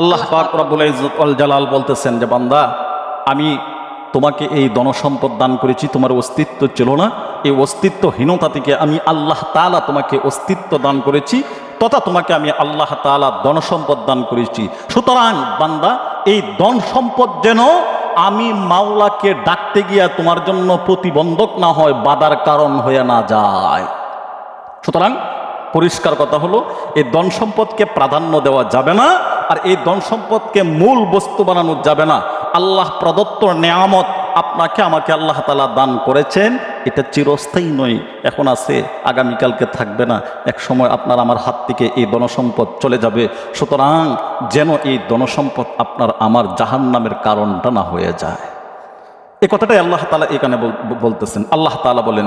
আল্লাহ পাক রব্বুল ইজ্জত আল জালাল বলতেছেন যে, বান্দা, আমি তোমাকে এই ধনসম্পদ দান করেছি, তোমার অস্তিত্ব ছিল না। এই অস্তিত্বহীনতা থেকে আমি আল্লাহ তাআলা তোমাকে অস্তিত্ব দান করেছি, তথা তোমাকে আমি আল্লাহ তাআলা ধনসম্পদ দান করেছি। সুতরাং, বান্দা, এই ধন সম্পদ যেন আমি মাওলাকে ডাকতে গিয়া তোমার জন্য প্রতিবন্ধক না হয়, বাধার কারণ হয়ে না যায়। সুতরাং পরিষ্কার কথা হলো, এই ধন সম্পদকে প্রাধান্য দেওয়া যাবে না, আর এই ধন সম্পদকে মূল বস্তু বানানো যাবে না। আল্লাহ প্রদত্ত নেয়ামত আপনাকে, আমাকে আল্লাহ তালা দান করেছেন, এটা চিরস্থায়ী নয়, এখন আছে, আগামীকালকে থাকবে না। এক সময় আপনার, আমার হাত থেকে এই ধনসম্পদ চলে যাবে। সুতরাং যেন এই ধনসম্পদ আপনার, আমার জাহান নামের কারণটা না হয়ে যায়। এ কথাটাই আল্লাহ তালা এখানে বলতেছেন। আল্লাহ তালা বলেন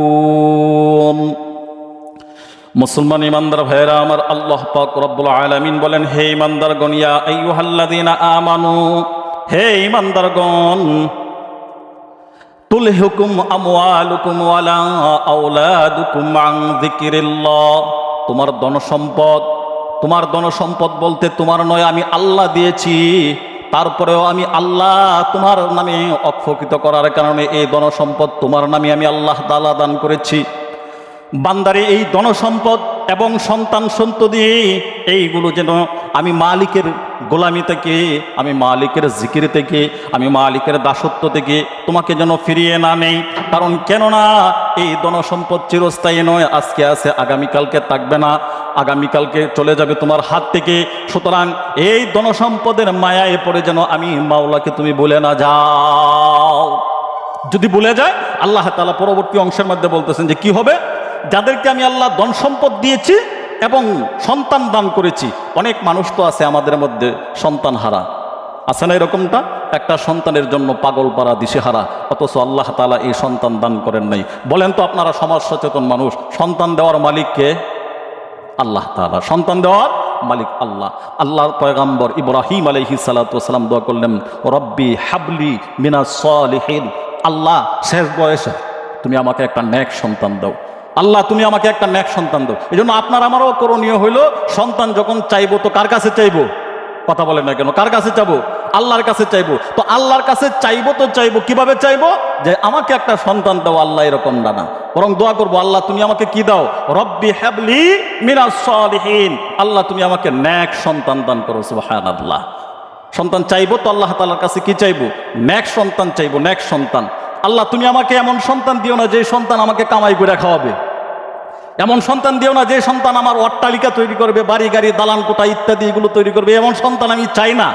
মুসলমান ইমানদার ভাইরা আমার আল্লাহ পাক রব্বুল আলামিন বলেন, হে ইমানদার গনিয়া আইয়ুহাল্লাযীনা আমানু, হে ইমানদারগণ, তুলহিকুম আমওয়ালুকুম ওয়ালা আওলাদুকুম আন যিকিরিল্লাহ। তোমার ধন সম্পদ তোমার ধন সম্পদ বলতে তোমার নয়, আমি আল্লাহ দিয়েছি। তারপরেও আমি আল্লাহ তোমার নামে অক্ষকৃত করার কারণে এই ধন সম্পদ তোমার নামে আমি আল্লাহ তাআলা দান করেছি। বান্দারে, এই ধনসম্পদ এবং সন্তান সন্ততি, এইগুলো যেন আমি মালিকের গোলামি থেকে, আমি মালিকের জিকির থেকে, আমি মালিকের দাসত্ব থেকে তোমাকে যেন ফিরিয়ে না নেই। কারণ কেননা, এই ধনসম্পদ চিরস্থায়ী নয়, আজকে আছে, আগামীকালকে থাকবে না, আগামীকালকে চলে যাবে তোমার হাত থেকে। সুতরাং এই ধনসম্পদের মায়ায় পড়ে যেন আমি মাওলাকে তুমি বলে না যাও। যদি বলে যায়, আল্লাহ তালা পরবর্তী অংশের মধ্যে বলতেছেন যে, কি হবে? যাদেরকে আমি আল্লাহ ধন সম্পদ দিয়েছি এবং সন্তান দান করেছি, অনেক মানুষ তো আছে আমাদের মধ্যে সন্তান হারা আছে না এরকমটা? একটা সন্তানের জন্য পাগল পাড়া, দিশেহারা, অথচ আল্লাহ তালা এই সন্তান দান করেন নাই। বলেন তো আপনারা সমাজ সচেতন মানুষ, সন্তান দেওয়ার মালিককে আল্লাহ তাআলা। সন্তান দেওয়ার মালিক আল্লাহ। আল্লাহর পয়গাম্বর ইব্রাহিম আলহি সালাতাম দোয়া করলেন, রব্বি হাবলি মিনা সলিহীন। আল্লাহ, শেষ বয়সে তুমি আমাকে একটা ন্যাক সন্তান দাও। আল্লাহ, তুমি আমাকে একটা ন্যাক সন্তান দাও। এই জন্য আপনার আমারও করণীয় হইল, সন্তান যখন চাইব তো কার কাছে চাইব? কথা বলেন না কেন, কার কাছে চাইব? আল্লাহর কাছে চাইব। তো আল্লাহর কাছে চাইব তো চাইব, কীভাবে চাইব? যে আমাকে একটা সন্তান দাও, আল্লাহ এরকম দানা বরং দোয়া করব, আল্লাহ, তুমি আমাকে কি দাও? রব্বি হ্যাবলি মিনাস সলিহীন। আল্লাহ, তুমি আমাকে ন্যাক সন্তান দান করো সুবহান আল্লাহ সন্তান চাইব তো আল্লাহ তাআলার কাছে কি চাইব? ন্যাক সন্তান চাইব ন্যাক সন্তান। আল্লাহ, তুমি আমাকে এমন সন্তান দিও না যে সন্তান আমাকে কামাই করে খাওয়াবে। এমন সন্তান দিও না যে সন্তান আমার অট্টালিকা তৈরি করবে, বাড়ি, গাড়ি, দালান, কোটা ইত্যাদি এগুলো তৈরি করবে। এমন সন্তান আমি চাই না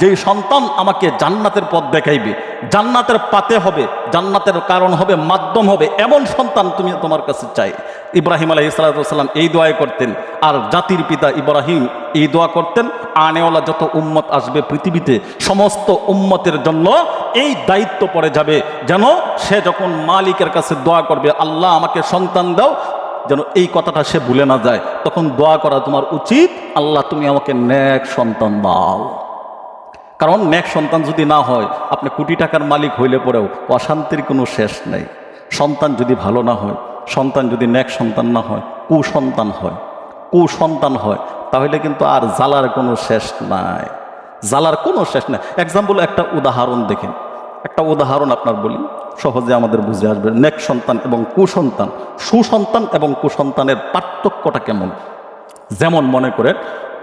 যেই সন্তান আমাকে জান্নাতের পথ দেখাইবে। জান্নাতের পাতে হবে, জান্নাতের কারণ হবে, মাধ্যম হবে, এমন সন্তান তুমি তোমার কাছে চাই। ইব্রাহিম আলাহ ইসলাতাম এই দোয়াই করতেন। আর জাতির পিতা ইব্রাহিম এই দোয়া করতেন, আনেওয়ালা যত উম্মত আসবে পৃথিবীতে, সমস্ত উম্মতের জন্য এই দায়িত্ব পড়ে যাবে। যেন সে যখন মালিকের কাছে দোয়া করবে, আল্লাহ আমাকে সন্তান দাও, যেন এই কথাটা সে ভুলে না যায়। তখন দোয়া করা তোমার উচিত, আল্লাহ তুমি আমাকে ন্যাক সন্তান দাও। কারণ ন্যাক সন্তান যদি না হয়, আপনি কোটি টাকার মালিক হইলে পরেও অশান্তির কোনো শেষ নেই। সন্তান যদি ভালো না হয়, সন্তান যদি ন্যাক সন্তান না হয়, কুসন্তান হয় কুসন্তান হয়, তাহলে কিন্তু আর জ্বালার কোনো শেষ নাই। জ্বালার কোনো শেষ নাই। এক্সাম্পল একটা উদাহরণ দেখেন। একটা উদাহরণ আপনার বলি, সহজে আমাদের বুঝে আসবে। নেক সন্তান এবং কুসন্তান, সুসন্তান এবং কুসন্তানের পার্থক্যটা কেমন? যেমন মনে করে,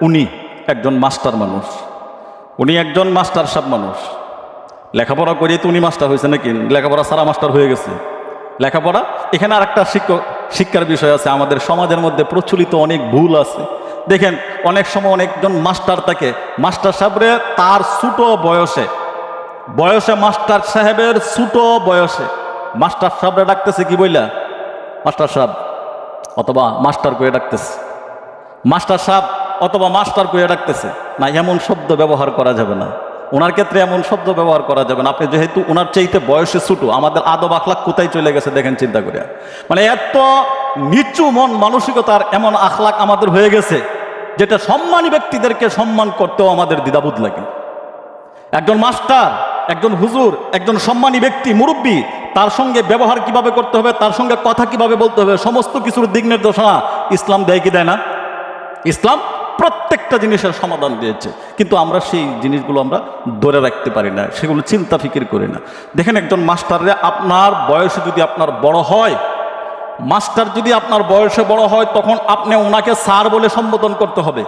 উনি একজন মাস্টার মানুষ, উনি একজন মাস্টার সাহেব মানুষ। লেখাপড়া করিয়ে তো উনি মাস্টার হয়েছে নাকি? লেখাপড়া সারা মাস্টার হয়ে গেছে। লেখাপড়া, এখানে আরেকটা শিক্ষক, শিক্ষার বিষয় আছে। আমাদের সমাজের মধ্যে প্রচলিত অনেক ভুল আছে। দেখেন, অনেক সময় অনেকজন মাস্টার থাকে। মাস্টার সাহেবরে তার ছোট বয়সে বয়সে মাস্টার সাহেবের ছোট বয়সে। মাস্টার সাহেবরা ডাকতেছে কি বইলা? মাস্টার সাহেব, অথবা মাস্টার করে ডাকতেছে। মাস্টার সাহেব, অথবা মাস্টার কইয়া ডাকতেছে। না, এমন শব্দ ব্যবহার করা যাবে না। ওনার ক্ষেত্রে এমন শব্দ ব্যবহার করা যাবে না। আপনি যেহেতু ওনার চাইতে বয়সে ছোটো, আমাদের আদব আখলাক কোথায় চলে গেছে দেখেন চিন্তা করে মানে এত নিচু মন মানসিকতার এমন আখলাক আমাদের হয়ে গেছে, যেটা সম্মানী ব্যক্তিদেরকে সম্মান করতেও আমাদের দ্বিধাবোধ লাগে। একজন মাস্টার একজন হুজুর, একজন সম্মানী ব্যক্তি, মুরব্বী, তার সঙ্গে ব্যবহার কীভাবে করতে হবে, তার সঙ্গে কথা কীভাবে বলতে হবে, সমস্ত কিছুর দিক নির্দেশনা ইসলাম দেয় কি দেয় না? ইসলাম প্রত্যেকটা জিনিসের সমাধান দিয়েছে। কিন্তু আমরা সেই জিনিসগুলো আমরা ধরে রাখতে পারি না, সেগুলো চিন্তা ফিকির করি না। দেখেন একজন মাস্টাররা আপনার বয়সে যদি আপনার বড় হয়, মাস্টার যদি আপনার বয়সে বড় হয়, তখন আপনি ওনাকে স্যার বলে সম্বোধন করতে হবে।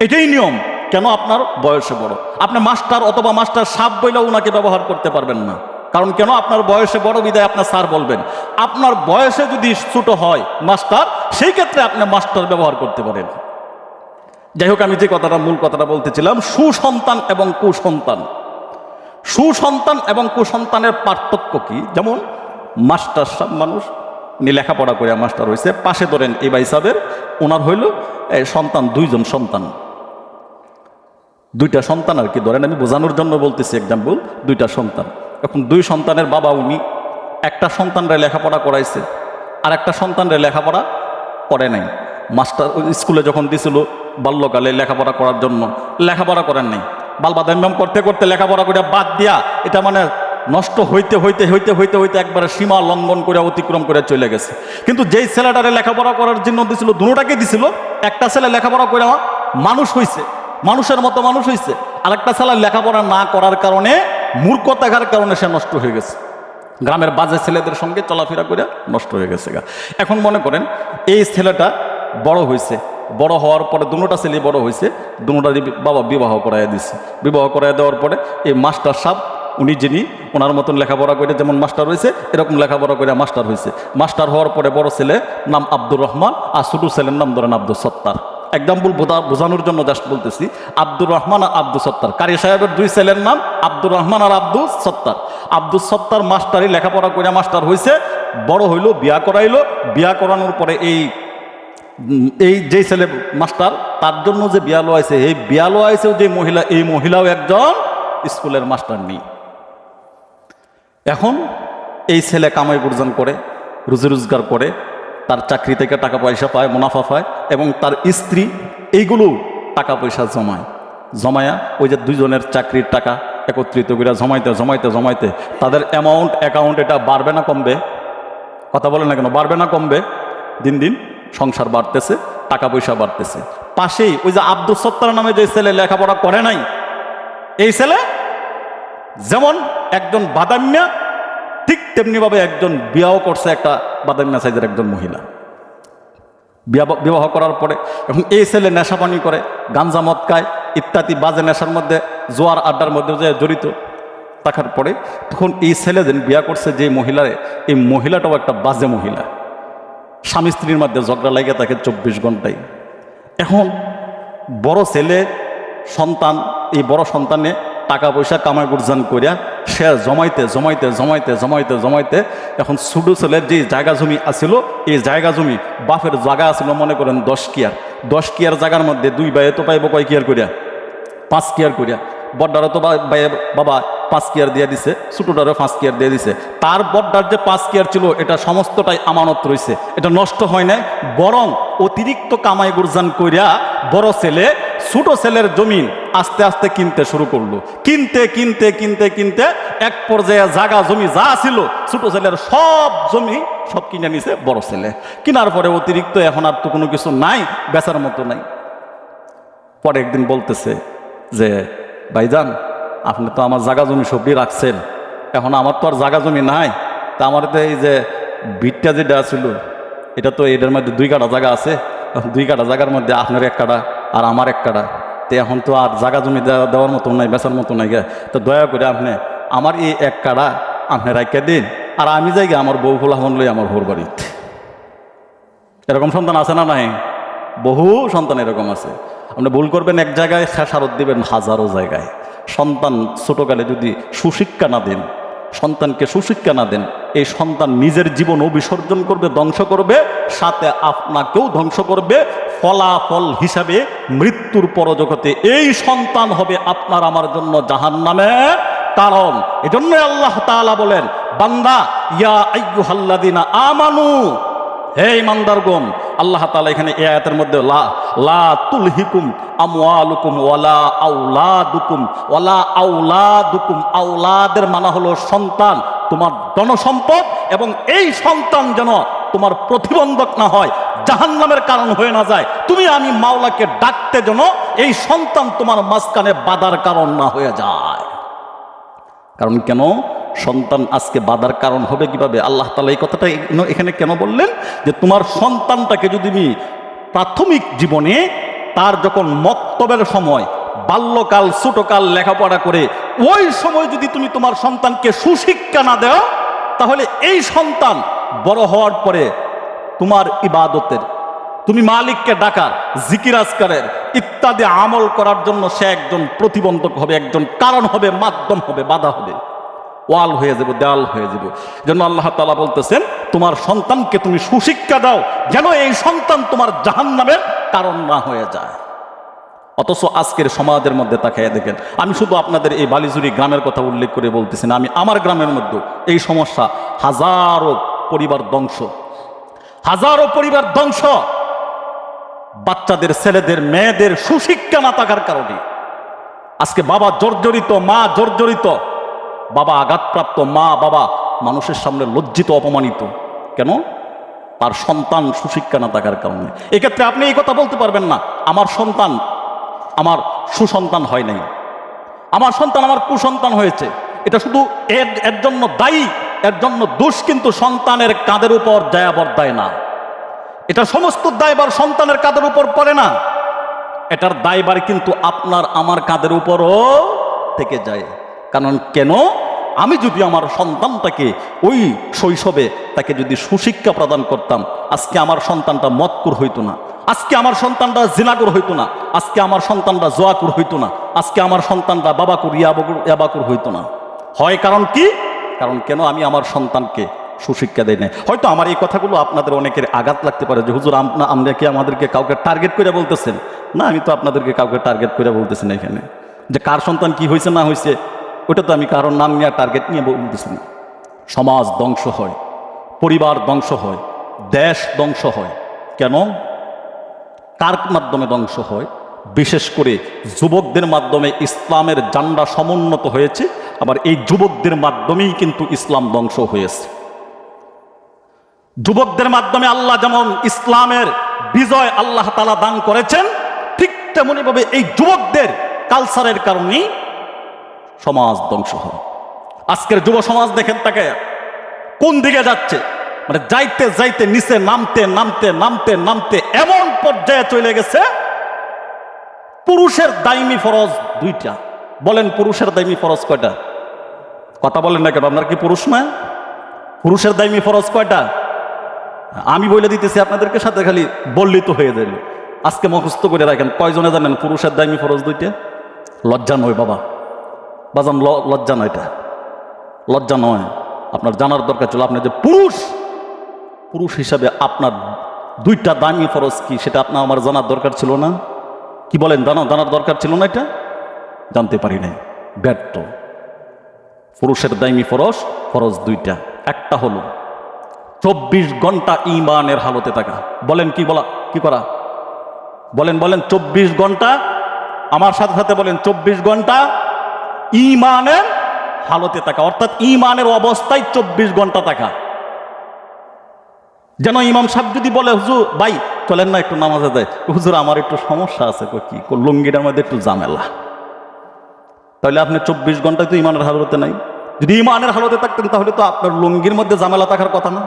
এটাই নিয়ম। কেন আপনার বয়সে বড়? আপনি মাস্টার অথবা মাস্টার সাপ বইলেও ওনাকে ব্যবহার করতে পারবেন না। কারণ কেন আপনার বয়সে বড় বিদায় আপনার স্যার বলবেন? আপনার বয়সে যদি ছোট হয় মাস্টার, সেই ক্ষেত্রে আপনি মাস্টার ব্যবহার করতে পারেন। যাই হোক, আমি যে কথাটা, মূল কথাটা বলতেছিলাম, সুসন্তান এবং কুসন্তান। সুসন্তান এবং কুসন্তানের পার্থক্য কি? যেমন, মাস্টার সাহেব মানুষ, উনি লেখাপড়া করে মাস্টার হয়েছে পাশে ধরেন এই ভাই সাহেবের ওনার হইল সন্তান, দুইজন সন্তান। দুইটা সন্তান আর কি। ধরেন আমি বোঝানোর জন্য বলতেছি এক্সাম্পল দুইটা সন্তান। এখন দুই সন্তানের বাবা, উনি একটা সন্তানরা লেখাপড়া করাইছে, আর একটা সন্তানরা লেখাপড়া করে নাই। মাস্টার স্কুলে যখন দিছিল বাল্যকালে লেখাপড়া করার জন্য, লেখাপড়া করেন নাই। বালবাদাম্যাম করতে করতে লেখাপড়া করে বাদ দিয়া, এটা মানে নষ্ট হইতে হইতে হইতে হইতে হইতে একবারে সীমা লঙ্ঘন করে অতিক্রম করে চলে গেছে। কিন্তু যেই ছেলেটারে লেখাপড়া করার জন্য দিছিল দুটাকে দিছিল? একটা ছেলে লেখাপড়া করে মানুষ হইছে। মানুষের মতো মানুষ হইছে। আরেকটা ছেলে লেখাপড়া না করার কারণে মূর্খ থাকার কারণে সে নষ্ট হয়ে গেছে। গ্রামের বাজে ছেলেদের সঙ্গে চলাফেরা করে নষ্ট হয়ে গেছে গা। এখন মনে করেন, এই ছেলেটা বড় হয়েছে বড় হওয়ার পরে দুটা ছেলে বড় হয়েছে দুটা বাবা বিবাহ করাইয়া দিছে। বিবাহ করাইয়া দেওয়ার পরে এই মাস্টার সাহ উনি যিনি, ওনার মতন লেখাপড়া করে যেমন মাস্টার হয়েছে এরকম লেখাপড়া করে মাস্টার হয়েছে মাস্টার হওয়ার পরে বড় ছেলে নাম আব্দুর রহমান, আর ছোটো ছেলের নাম ধরেন আব্দুল সত্তার। এক্সাম্পল বোঝানোর জন্য জাস্ট বলতেছি, আব্দুর রহমান আর আব্দুল সত্তার। কারি সাহেবের দুই ছেলের নাম আব্দুর রহমান আর আব্দুল সত্তার। আব্দুল সত্তার মাস্টারই লেখাপড়া করে মাস্টার হয়েছে বড় হইল, বিয়া করাইল। বিয়া করানোর পরে এই এই যে ছেলে মাস্টার, তার জন্য যে বিয়ালো আছে এই বিয়ালো আছে যে মহিলা, এই মহিলাও একজন স্কুলের মাস্টার নেই। এখন এই ছেলে কামাই উপার্জন করে রুজি রোজগার করে তার চাকরি থেকে টাকা পয়সা পায়, মুনাফা পায় এবং তার স্ত্রী এইগুলো টাকা পয়সা জমায়। জমায়া ওই যে দুইজনের চাকরির টাকা একত্রিত করে জমাইতে জমাইতে জমাইতে তাদের অ্যামাউন্ট অ্যাকাউন্ট এটা বাড়বে না কমবে? কথা বলে না কেন? বাড়বে না কমবে? দিন দিন সংসার বাড়তেছে টাকা পয়সা বাড়তেছে। পাশেই ওই যে আব্দুল সত্তার নামে যে ছেলে লেখাপড়া করে নাই, এই ছেলে যেমন একজন বাদাম্যা ঠিক তেমনিভাবে একজন বিয়াও করছে একটা বাদাম্যা সাইজের একজন মহিলা। বিবাহ করার পরে এখন এই ছেলে নেশা পানি করে, গাঞ্জা মদ খায় ইত্যাদি বাজে নেশার মধ্যে, জোয়ার আড্ডার মধ্যে যে জড়িত, থাকার পরে তখন এই ছেলে যেন বিয়া করছে যে মহিলারে, এই মহিলাটাও একটা বাজে মহিলা। স্বামী স্ত্রীর মধ্যে ঝগড়া লাগে থাকে চব্বিশ ঘন্টায় এখন বড় ছেলে, সন্তান, এই বড় সন্তানে টাকা পয়সা কামাই গুর্জান করিয়া সে জমাইতে জমাইতে জমাইতে জমাইতে জমাইতে এখন ছোটো ছেলের যে জায়গা জমি আছিল, এই জায়গা জমি বাফের জায়গা আছিল মনে করেন দশ কিয়ার। দশ কিয়ার জায়গার মধ্যে দুই ভাইয়ে তো পাইব কয় কিয়ার করিয়া পাঁচ কিয়ার করিয়া বড্ডারও তো বাবা পাঁচ কিয়ার দিয়ে দিছে, ছোটোটারও পাঁচ কিয়ার দিয়ে দিছে। তার বড্ডার যে পাঁচ কিয়ার ছিল, এটা সমস্তটাই আমানত রয়েছে এটা নষ্ট হয় নাই, বরং অতিরিক্ত কামাই গুরজান করিয়া বড় ছেলে ছোট ছেলের জমিন আস্তে আস্তে কিনতে শুরু করল। কিনতে কিনতে কিনতে কিনতে এক পর্যায়ে জাগা জমি যা ছিল, ছোট ছেলের সব জমি সব কিনে নিছে বড় ছেলে। কেনার পরে অতিরিক্ত এখন আর তো কোনো কিছু নাই, বেচার মতো নাই। পরে একদিন বলতেছে যে, ভাইজান, আপনি তো আমার জাগা জমি সবই রাখছেন। এখন আমার তো আর জাগা জমি নাই। তা আমার তো এই যে বিটটা যেটা ছিল, এটা তো এটার মধ্যে দুই কাটা জায়গা আছে। দুই কাটা জায়গার মধ্যে আপনার এক কাটা আর আমার এক কাটা তো এখন তো আর জাগা জমি দেওয়া- দেওয়ার মতো নাই, বেচার মতো নাই গে। তো দয়া করে আপনি আমার এই এক কাটা আপনি রাখিয়া দিন। আর আমি যাই আমার বউ ফুলাহন লই আমার ভোর বাড়িতে এরকম সন্তান আছে না নাই? বহু সন্তান এরকম আছে। আপনি ভুল করবেন, এক জায়গায় খেসারত দিবেন হাজারো জায়গায়। সন্তান ছোটকালে যদি সুশিক্ষা না দেন সন্তানকে সুশিক্ষা না দেন, এই সন্তান নিজের জীবনও বিসর্জন করবে, ধ্বংস করবে, সাথে আপনাকেও ধ্বংস করবে, ফলাফল হিসাবে মৃত্যুর পরজগতে এই সন্তান হবে আপনার আমার জন্য জাহান জাহান্নামের কারণ এজন্য আল্লাহ তাআলা বলেন, বান্দা, ইয়া আইয়ুহাল্লাযিনা আমানু, হে ইমানদারগণ আল্লাহ তালা এখানে এই আয়াতের মধ্যে লা লা তুলহিকুম আমওয়ালুকুম ওয়ালা আউলাদুকুম ওয়ালা আউলাদুকুম আউলাদের মানা হলো সন্তান, তোমার ধনসম্পদ এবং এই সন্তান যেন তোমার প্রতিবন্ধক না হয়, জাহান্নামের কারণ হয়ে না যায়, তুমি আমি মাওলাকে ডাকতে যেন এই সন্তান তোমার মাঝখানে বাধার কারণ না হয়ে যায়। কারণ কেন? সন্তান আজকে বাধার কারণ হবে কীভাবে? আল্লাহ তালা এই কথাটা এখানে- কেন বললেন? যে তোমার সন্তানটাকে যদি তুমি প্রাথমিক জীবনে তার যখন মক্তবের সময়, বাল্যকাল, ছোটকাল লেখাপড়া করে ওই সময় যদি তুমি তোমার সন্তানকে সুশিক্ষা না দেও, তাহলে এই সন্তান বড় হওয়ার পরে তোমার ইবাদতের, তুমি মালিককে ডাকার, জিকির আজকারের, ইত্যাদি আমল করার জন্য সে একজন প্রতিবন্ধক হবে, একজন কারণ হবে, মাধ্যম হবে, বাধা হবে। ওয়াল হয়ে যাব, দেয়াল হয়ে যাব। যেন আল্লাহ তালা বলতেছেন, তোমার সন্তানকে তুমি সুশিক্ষা দাও, যেন এই সন্তান তোমার জাহান্নামের কারণ না হয়ে যায়। অথচ আজকের সমাজের মধ্যে তাকাইয়া দেখেন, আমি শুধু আপনাদের এই বালিজুরি গ্রামের কথা উল্লেখ করে বলতেছি না, আমি আমার গ্রামের মধ্যে এই সমস্যা হাজারো পরিবার ধ্বংস। হাজারো পরিবার ধ্বংস। বাচ্চাদের, ছেলেদের, মেয়েদের সুশিক্ষা না থাকার কারণে। আজকে বাবা জর্জরিত, মা জর্জরিত। বাবা আঘাতপ্রাপ্ত মা, বাবা মানুষের সামনে লজ্জিত, অপমানিত। কেন? তার সন্তান সুশিক্ষা না থাকার কারণে। এক্ষেত্রে আপনি এই কথা বলতে পারবেন না, আমার সন্তান, আমার সুসন্তান হয় নাই। আমার সন্তান আমার কুসন্তান হয়েছে। এটা শুধু এর এর জন্য দায়ী, এর জন্য দোষ কিন্তু সন্তানের কাঁধের উপর জায়াবর দেয় না। এটা সমস্ত দায়বার সন্তানের কাঁধের উপর পড়ে না। এটার দায়বার কিন্তু আপনার, আমার কাঁধের উপরও থেকে যায়। কারণ কেন? আমি যদি আমার সন্তানটাকে ওই শৈশবে তাকে যদি সুশিক্ষা প্রদান করতাম, আজকে আমার সন্তানটা মতকুর হইতো না, আজকে আমার সন্তানটা জিনাকুর হইতো না, আজকে আমার সন্তানটা জোয়াকুর হইতো না, আজকে আমার সন্তানটা বাবাকুর, ইয়াবাকুর ইয়াবাকুর হইতো না। হয় কারণ কি? কারণ কেন আমি আমার সন্তানকে সুশিক্ষা দেয় নাই? হয়তো আমার এই কথাগুলো আপনাদের অনেকের আঘাত লাগতে পারে যে, হুজুর আমরা কি আমাদেরকে কাউকে টার্গেট করে বলতেছেন? না, আমি তো আপনাদেরকে কাউকে টার্গেট করে বলতেছি না এখানে। যে কার সন্তান কি হয়েছে না হয়েছে ওটা তো আমি কারোর নাম নিয়ে টার্গেট নিয়ে বলতেছি না। সমাজ ধ্বংস হয়, পরিবার ধ্বংস হয়, দেশ ধ্বংস হয়। কেন? কার মাধ্যমে ধ্বংস হয়? বিশেষ করে যুবকদের মাধ্যমে ইসলামের জান্ডা সমুন্নত হয়েছে, আবার এই যুবকদের মাধ্যমেই কিন্তু ইসলাম ধ্বংস হয়েছে। যুবকদের মাধ্যমে আল্লাহ যেমন ইসলামের বিজয় আল্লাহ তালা দান করেছেন, ঠিক তেমনিভাবে এই যুবকদের কালচারের কারণেই সমাজ ধ্বংস হয়। আজকের যুব সমাজ দেখেন তাকে কোন দিকে যাচ্ছে? মানে যাইতে যাইতে নিচে নামতে নামতে নামতে নামতে এমন পর্যায়ে চলে গেছে, পুরুষের দাইমি ফরজ দুইটা। বলেন পুরুষের দাইমি ফরজ কয়টা? কথা বলেন না কেন, আপনার কি পুরুষ না পুরুষের দাইমি ফরজ কয়টা? আমি বলে দিতেছি আপনাদেরকে সাথে, খালি বললি হয়ে যাবে। আজকে মুখস্থ করে রাখেন, কয়জনে জানেন পুরুষের দাইমি ফরজ দুইটা? লজ্জা নয় বাবা। বাজান লজ্জা নয় এটা। লজ্জা নয়। আপনার জানার দরকার ছিল আপনি যে পুরুষ পুরুষ হিসাবে আপনার দুইটা দামি ফরজ কি, সেটা আপনার আমার জানার দরকার ছিল না? কি বলেন, জানা, জানার দরকার ছিল না এটা? জানতে পারি নাই। ব্যর্থ। পুরুষের দাইমি ফরজ ফরজ দুইটা। একটা হলো, চব্বিশ ঘণ্টা ইমানের হালতে থাকা। বলেন কি বলা, কি করা? বলেন বলেন, চব্বিশ ঘণ্টা, আমার সাথে সাথে বলেন, চব্বিশ ঘণ্টা ইমানের হালতে থাকা, অর্থাৎ ইমানের অবস্থায় চব্বিশ ঘণ্টা থাকা। যেন ইমাম সাহেব যদি বলে, হুজুর, ভাই, চলেন না একটু নামাজে যায় হুজুর, আমার একটু সমস্যা আছে কি? লুঙ্গিটার মধ্যে একটু জামেলা তাহলে আপনি চব্বিশ ঘন্টায় তো ইমানের হালতে নাই। যদি ইমানের হালতে থাকতেন, তাহলে তো আপনার লুঙ্গির মধ্যে জামেলা থাকার কথা না।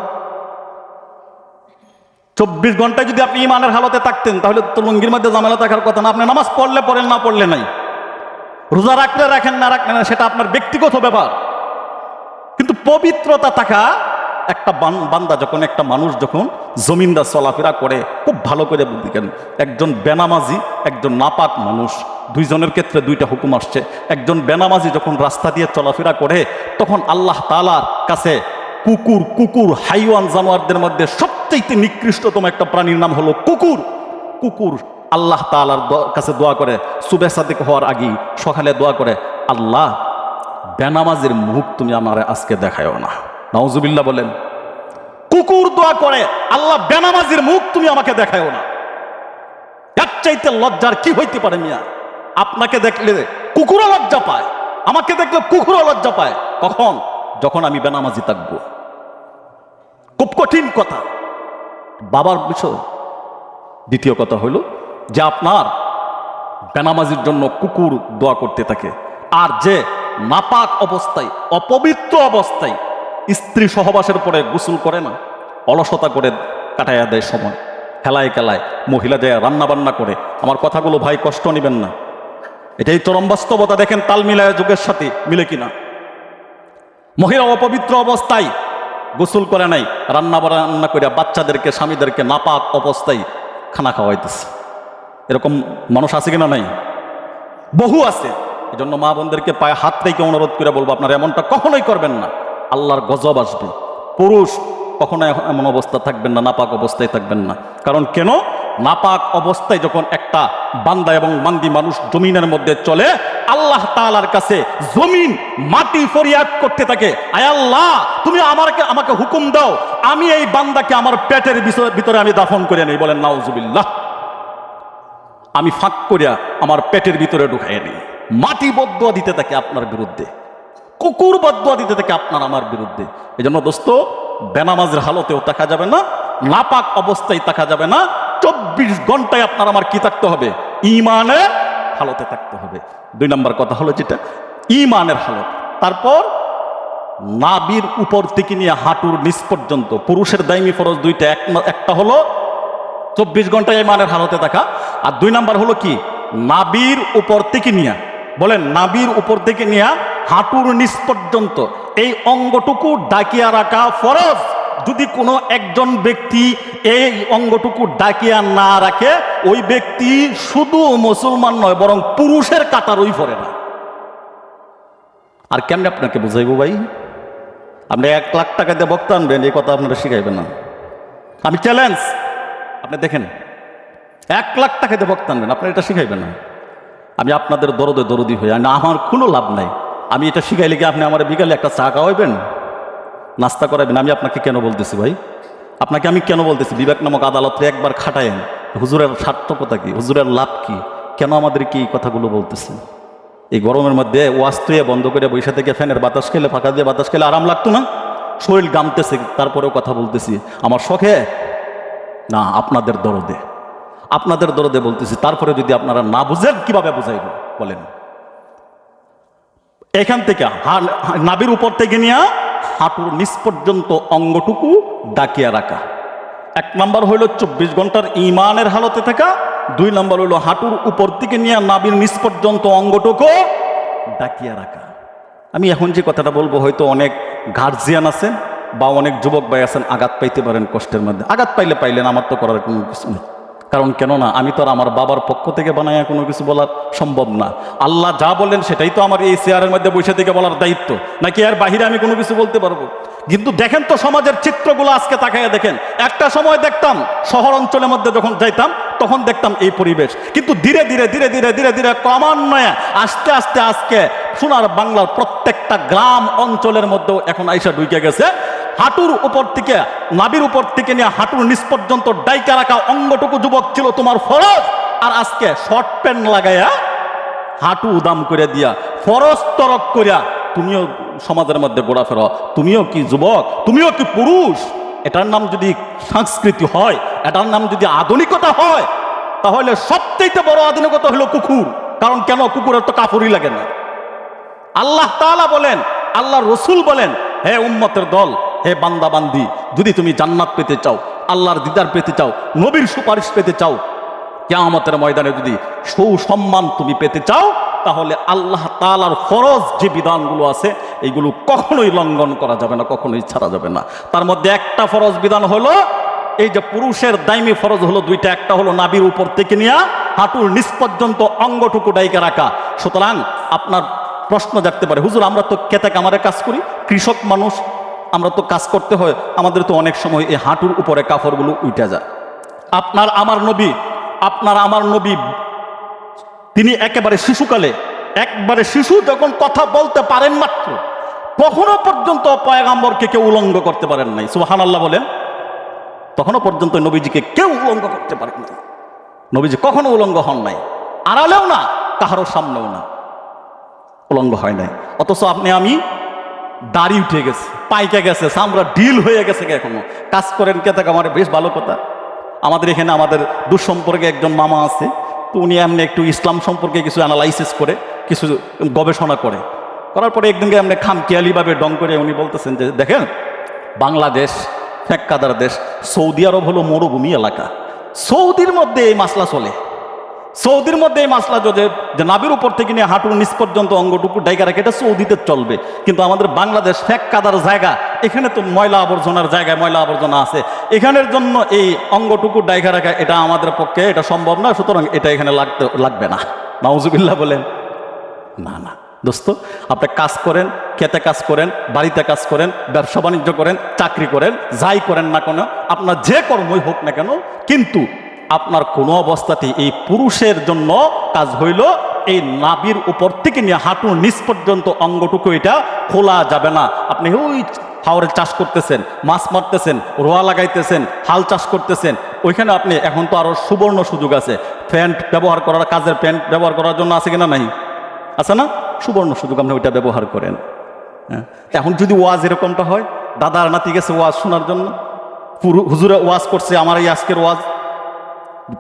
চব্বিশ ঘন্টায় যদি আপনি ইমানের হালতে থাকতেন, তাহলে তো লুঙ্গির মধ্যে জামেলা থাকার কথা না। আপনি নামাজ পড়লে পড়েন, না পড়লে নাই। রোজা রাখলে রাখেন, না রাখলেন না, সেটা আপনার ব্যক্তিগত ব্যাপার। কিন্তু পবিত্রতা থাকা একটা বান্দা যখন, একটা মানুষ যখন জমিনদা চলাফেরা করে, খুব ভালো করে বুঝবেন একজন বেনামাজি, একজন নাপাক মানুষ, দুইজনের ক্ষেত্রে দুইটা হুকুম আসছে। একজন বেনামাজি যখন রাস্তা দিয়ে চলাফেরা করে, তখন আল্লাহ তালার কাছে কুকুর কুকুর, হাইওয়ান জানোয়ারদের মধ্যে সবচেয়ে নিকৃষ্টতম একটা প্রাণীর নাম হলো কুকুর। কুকুর আল্লাহ তালার কাছে দোয়া করে। সুবে সাদিক হওয়ার আগেই সকালে দোয়া করে, আল্লাহ, বেনামাজের মুখ তুমি আমার আজকে দেখায়ও না। নওজুবিল্লাহ বলেন, কুকুর দোয়া করে, আল্লাহ বেনামাজির মুখ তুমি আমাকে দেখায়ও না। এর চাইতে লজ্জার কি হইতে পারে মিয়া? আপনাকে দেখলে কুকুরও লজ্জা পায়, আমাকে দেখলে কুকুরও লজ্জা পায়। কখন? যখন আমি বেনামাজি থাকব। খুব কঠিন কথা। বাবার বিষয়। দ্বিতীয় কথা হইল যে আপনার বেনামাজির জন্য কুকুর দোয়া করতে থাকে। আর যে নাপাক অবস্থায়, অপবিত্র অবস্থায় স্ত্রী সহবাসের পরে গোসল করে না, অলসতা করে কাটাইয়া দেয় সময়। খেলায় খেলায় মহিলা যায় রান্না বান্না করে। আমার কথাগুলো ভাই কষ্ট নেবেন না। এটাই চরম বাস্তবতা দেখেন তাল মিলায় যুগের সাথে মিলে কিনা। মহিলা অপবিত্র অবস্থায় গোসল করে নাই রান্না বান্না করে বাচ্চাদেরকে, স্বামীদেরকে নাপাক অবস্থায় খানা খাওয়াইতেছে। এরকম মানুষ আছে কিনা নাই? বহু আছে। এই জন্য মা বোনদেরকে পায়ে হাত থেকে অনুরোধ করে বলব, আপনারা এমনটা কখনোই করবেন না। আল্লাহর গজব আসবে। পুরুষ কখনো এমন অবস্থা থাকবেন না, নাপাক অবস্থায় থাকবেন না। কারণ কেন? নাপাক অবস্থায় যখন একটা বান্দা এবং বান্দি মানুষ জমিনের মধ্যে চলে, আল্লাহ তালার কাছে জমিন, মাটি ফরিয়াদ করতে থাকে। আয় আল্লাহ, তুমি আমাকে আমাকে হুকুম দাও। আমি এই বান্দাকে আমার পেটের ভিতরে আমি দাফন করে নেই। বলেন, নাউজুবিল্লাহ। আমি ফাঁক করিয়া আমার পেটের ভিতরে ঢুকাই নিই মাটি বদুয়া দিতে থাকে আপনার বিরুদ্ধে। কুকুর বদুয়া দিতে থাকে আপনার আমার বিরুদ্ধে। এই জন্য দোস্ত, বেনামাজের হালতেও তাকা যাবে না, নাপাক অবস্থায় তাকা যাবে না, চব্বিশ ঘন্টায় আপনার আমার কি থাকতে হবে? ইমানের হালতে থাকতে হবে। দুই নম্বর কথা হলো যেটা, ইমানের হালত। তারপর, নাবির উপর থেকে নিয়ে হাঁটুর নিচ পর্যন্ত, পুরুষের দায়মি ফরজ দুইটা, এক একটা হলো চব্বিশ ঘন্টায় ইমানের হালতে থাকা আর দুই নাম্বার হলো কি? নাবির উপর থেকে নিয়ে। বলেন, নাবির উপর থেকে নিয়ে হাঁটুর নিচ পর্যন্ত। এই অঙ্গটুকু ডাকিয়া রাখা ফরজ। যদি কোনো একজন ব্যক্তি এই অঙ্গটুকু ডাকিয়া না রাখে, ওই ব্যক্তি শুধু মুসলমান নয়, বরং পুরুষের কাতারই পড়ে না। আর কেমনে আপনাকে বুঝাইবো ভাই? আপনি এক লাখ টাকা দিয়ে বক্তা আনবেন এই কথা আপনারা শিখাইবেন না। আমি চ্যালেঞ্জ আপনি দেখেন, এক লাখ টাকা দিয়ে বক্তা আনবেন, আপনার এটা শিখাইবেন না। আমি আপনাদের দরদে দরদি হই আর আমার কোনো লাভ নাই। আমি এটা শিখাইলে কি আপনি আমার বিকালে একটা চা খাওয়াইবেন? নাস্তা করাবেন আমি আপনাকে কেন বলতেছি ভাই? আপনাকে আমি কেন বলতেছি? বিবেক নামক আদালতে একবার খাটায়েন। হুজুরের সার্থকতা কি? হুজুরের লাভ কি? কেন আমাদেরকে এই কথাগুলো বলতেছে এই গরমের মধ্যে ওয়াজ তুয়ে বন্ধ করে বৈশা থেকে ফ্যানের বাতাস খেলে, ফাঁকা দিয়ে বাতাস খেলে আরাম লাগতো না? শরীর গামতেছে, তারপরেও কথা বলতেছি। আমার শখে না, আপনাদের দরদে। আপনাদের দরদে বলতেছি, তারপরে যদি আপনারা না বুঝেন, কীভাবে বুঝাইব? বলেন। এখান থেকে হা- উপর থেকে নিয়ে হাঁটুর নিচ পর্যন্ত অঙ্গটুকু ডাকিয়া রাখা। এক নাম্বার হইল চব্বিশ ঘণ্টার ইমানের হালতে থাকা, দুই নাম্বার হইল হাঁটুর উপর থেকে নিয়ে নাবির নিচ পর্যন্ত অঙ্গটুকু ডাকিয়া রাখা। আমি এখন যে কথাটা বলব, হয়তো অনেক গার্জিয়ান আছেন বা অনেক যুবক ভাই আছেন, আঘাত পাইতে পারেন কষ্টের মধ্যে। আঘাত পাইলে পাইলেন, আমার তো করার কোনো কিছু নেই। কারণ কেননা, আমি তো আর আমার বাবার পক্ষ থেকে বানায় কোনো কিছু বলার সম্ভব না। আল্লাহ যা বলেন সেটাই তো আমার এই চেয়ারের মধ্যে বসে থেকে বলার দায়িত্ব। নাকি এর বাহিরে আমি কোনো কিছু বলতে পারব? কিন্তু দেখেন তো সমাজের চিত্রগুলো আজকে তাকাইয়া দেখেন। একটা সময় দেখতাম, শহর অঞ্চলের মধ্যে যখন যাইতাম, তখন দেখতাম এই পরিবেশ। কিন্তু ধীরে ধীরে ধীরে ধীরে ধীরে ধীরে ক্রমান্বয়ে আস্তে আস্তে, আজকে সোনার বাংলার প্রত্যেকটা গ্রাম অঞ্চলের মধ্যেও এখন আইসা ঢুকে গেছে। হাঁটুর উপর থেকে নাবির উপর থেকে নিয়ে হাঁটুর নিচ পর্যন্ত ডাইকা রাখা অঙ্গটুকু যুবক ছিল তোমার ফরজ। আর আজকে শর্ট প্যান্ট লাগাইয়া হাঁটু উদাম করে দিয়া, ফরজ তরক করিয়া তুমিও সমাজের মধ্যে ঘোরাফেরা, তুমিও কি যুবক, তুমিও কি পুরুষ? এটার নাম যদি সংস্কৃতি হয়, এটার নাম যদি আধুনিকতা হয়, তাহলে সবচেয়ে বড় আধুনিকতা হলো কুকুর। কারণ কেন? কুকুরের তো কাপড়ই লাগে না। আল্লাহ তাআলা বলেন, আল্লাহ রসুল বলেন, হে উম্মতের দল হে বান্দাবান্দি যদি তুমি জান্নাত পেতে চাও, আল্লাহর দিদার পেতে চাও, নবীর সুপারিশ পেতে চাও, কেয়ামতের ময়দানে যদি সৌসম্মান তুমি পেতে চাও, তাহলে আল্লাহ তাআলার ফরজ যে বিধানগুলো আছে, এইগুলো কখনোই লঙ্ঘন করা যাবে না, কখনোই ছাড়া যাবে না। তার মধ্যে একটা ফরজ বিধান হলো, এই যে পুরুষের দাইমি ফরজ হলো দুইটা, একটা হলো নাবির উপর থেকে নিয়ে, হাঁটুর নিচ পর্যন্ত অঙ্গটুকু ডাইকে রাখা। সুতরাং আপনার প্রশ্ন জাগতে পারে, হুজুর, আমরা তো কেতে কামারে কাজ করি, কৃষক মানুষ আমরা তো কাজ করতে হয়, আমাদের তো অনেক সময় এই হাঁটুর উপরে কাপড়গুলো উঠে যায়। আপনার আমার নবী, আপনার আমার নবী, তিনি একেবারে শিশুকালে, একবারে শিশু যখন কথা বলতে পারেন মাত্র, তখনও পর্যন্ত পয়গাম্বরকে কেউ উলঙ্গ করতে পারেন নাই। সুহান আল্লাহ বলেন, তখনও পর্যন্ত নবীজিকে কেউ উলঙ্গ করতে পারেন নাই। নবীজি কখনো উলঙ্গ হন নাই। আড়ালেও না, কাহারও সামনেও না। উলঙ্গ হয় নাই। অথচ আপনি আমি দাড়ি উঠে গেছে, পাইকে গেছে, চামড়া ডিল হয়ে গেছে এখনও। কাজ করেন কে থাকে আমার বেশ ভালো কথা। আমাদের এখানে আমাদের দুঃসম্পর্কে একজন মামা আছে, তো উনি এমনি একটু ইসলাম সম্পর্কে কিছু অ্যানালাইসিস করে, কিছু গবেষণা করে। করার পরে একদিনকে এমনি খামখেয়ালিভাবে ডং করে উনি বলতেছেন যে, দেখেন, বাংলাদেশ ফেক্কাদার দেশ, সৌদি আরব হলো মরুভূমি এলাকা। সৌদির মধ্যে এই মাসলা চলে। সৌদির মধ্যে এই মাসলা যদি যে নাবির উপর থেকে নিয়ে হাঁটুর নিচ পর্যন্ত অঙ্গটুকু ডাইকা রাখে এটা সৌদিতে চলবে। কিন্তু আমাদের বাংলাদেশ ফ্যাক কাদার জায়গা। এখানে তো ময়লা আবর্জনার জায়গায় ময়লা আবর্জনা আছে। এখানের জন্য এই অঙ্গটুকু ডাইকা রাখা এটা আমাদের পক্ষে এটা সম্ভব না, সুতরাং এটা এখানে লাগতে লাগবে না। নাউজুবিল্লাহ বলেন। না না। দোস্ত, আপনি কাজ করেন, খেতে কাজ করেন, বাড়িতে কাজ করেন, ব্যবসা বাণিজ্য করেন, চাকরি করেন, যাই করেন না কেন, আপনার যে কর্মই হোক না কেন, কিন্তু আপনার কোনো অবস্থাতেই এই পুরুষের জন্য কাজ হইল, এই নাবির উপর থেকে নিয়ে হাঁটুর নিচ পর্যন্ত অঙ্গটুকু এটা খোলা যাবে না। আপনি ওই হাওড়ে চাষ করতেছেন, মাছ মারতেছেন, রোয়া লাগাইতেছেন, হাল চাষ করতেছেন, ওইখানে আপনি এখন তো আরও সুবর্ণ সুযোগ আছে। প্যান্ট ব্যবহার করার, কাজের প্যান্ট ব্যবহার করার জন্য আছে কিনা নাই? আছে না? সুবর্ণ সুযোগ আপনি ওইটা ব্যবহার করেন। হ্যাঁ? এখন যদি ওয়াজ এরকমটা হয়, দাদার নাতি গেছে ওয়াজ শোনার জন্য। পুরু- হুজুরে ওয়াজ করছে, আমার এই আজকের ওয়াজ।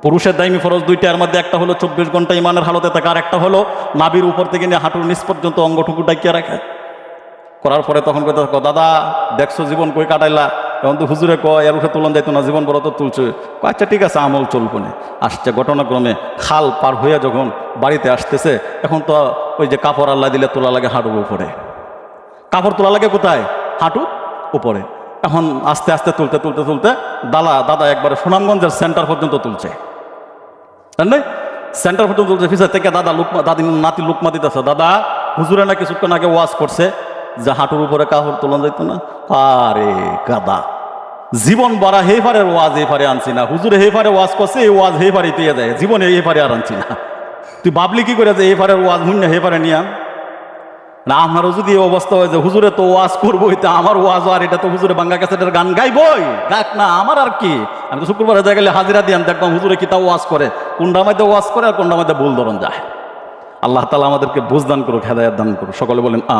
পুরুষের দায়মি ফরজ দুইটার মধ্যে একটা হলো চব্বিশ ঘণ্টা ইমানের হালতে থাকা আর একটা হলো নাবির উপর থেকে নিয়ে হাঁটুর নিচ পর্যন্ত অঙ্গটুকু ডাকিয়ে রাখে। করার পরে তখন কো দাদা দেখছ জীবন কই কাটাইলা? এখন তো হুজুরে ক এর উঠে তুলন যাইতো না জীবন বড় তো তুলছে। কয়, আচ্ছা ঠিক আছে আমল চলবো না। আসছে ঘটনাক্রমে খাল পার হইয়া যখন বাড়িতে আসতেছে এখন তো ওই যে কাপড় আল্লাহ দিলে তোলা লাগে হাঁটুর উপরে। কাপড় তোলা লাগে কোথায়? হাঁটু উপরে। এখন আস্তে আস্তে তুলতে তুলতে তুলতে দাদা দাদা একবারে সুনামগঞ্জের সেন্টার পর্যন্ত তুলছে। তাই সেন্টার পর্যন্ত তুলছে ফিসার থেকে দাদা লুকমা, দাদি নাতি লুকমা দিতেছে, দাদা, হুজুরে না কিছুক্ষণ আগে ওয়াজ করছে? যে হাঁটুর উপরে কাপড় তোলা যেত না? আরে গাদা জীবন বড়া হে ফারের ওয়াজ হে ফারে আনছি না। হুজুরে হে ফারে ওয়াজ করছে, এই ওয়াজ হে ফারে পেয়ে যায় জীবনে এই ফারে আর আনছি না। তুই বাবলি কি করে যে এই ফারের ওয়াজ হুন্য হে ফারে নিয়ে না, আমারও যদি অবস্থা হয় যে হুজুরে তো ওয়াজ করবোই, তা আমার ওয়াজ আর এটা তো হুজুরে বাঙ্গা ক্যাসেটের গান গাইবই। গাক না, আমার আর কি? আমি তো শুক্রবারে গেলে হাজিরা দিয়াম একদম হুজুরে কি তাও ওয়াজ করে। কোনটা মাইতে ওয়াজ করে আর কোনটা মাইতে ভুল ধরন যায়। আল্লাহ তালা আমাদেরকে বুঝদান করুক, হেদায়ত দান করুক। সকলে বলেন আম